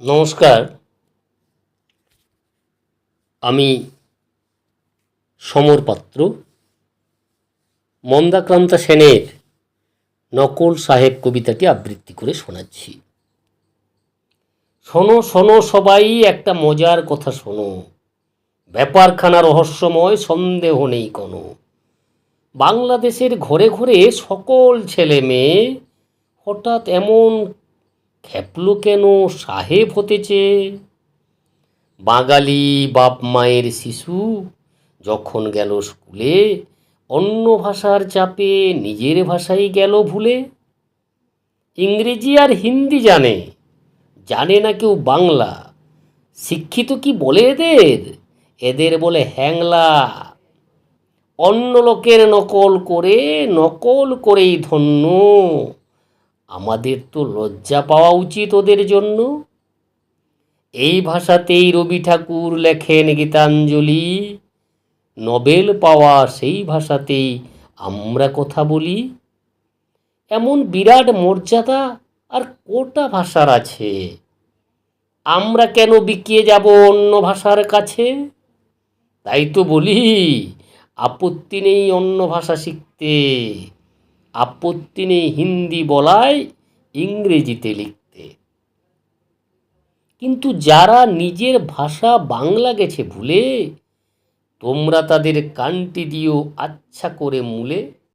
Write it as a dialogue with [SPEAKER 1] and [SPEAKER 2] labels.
[SPEAKER 1] নমস্কার। আমি সমর পাত্র। মন্দাক্রান্তা সেনের নকল সাহেব কবিতাটি আবৃত্তি করে শোনাচ্ছি। শোনো শোনো সবাই, একটা মজার কথা শোনো। ব্যাপারখানা রহস্যময়, সন্দেহ নেই কোনো। বাংলাদেশের ঘরে ঘরে সকল ছেলে মেয়ে হঠাৎ এমন খেপলো কেন? সাহেব হতেছে বাঙালি বাপ মায়ের শিশু যখন গেল স্কুলে, অন্য ভাষার চাপে নিজের ভাষাই গেল ভুলে। ইংরেজি আর হিন্দি জানে জানে না কেউ বাংলা। শিক্ষিত কি বলে এদের? এদের বলে হ্যাংলা। অন্য লোকের নকল করে নকল করেই ধন্য। আমাদের তো লজ্জা পাওয়া উচিত ওদের জন্য। এই ভাষাতেই রবি ঠাকুর লেখেন গীতাঞ্জলি। নোবেল পাওয়া সেই ভাষাতেই আমরা কথা বলি। এমন বিরাট মর্যাদা আর কোটা ভাষার আছে। আমরা কেন বিকিয়ে যাব অন্য ভাষার কাছে? তাই তো বলি, আপত্তি নেই অন্য ভাষা শিখতে। আপত্তি নেই হিন্দি বলায়, ইংরেজিতে লিখতে। কিন্তু যারা নিজের ভাষা বাংলা গেছে ভুলে, তোমরা তাদের কানটি দিও আচ্ছা করে মূলে।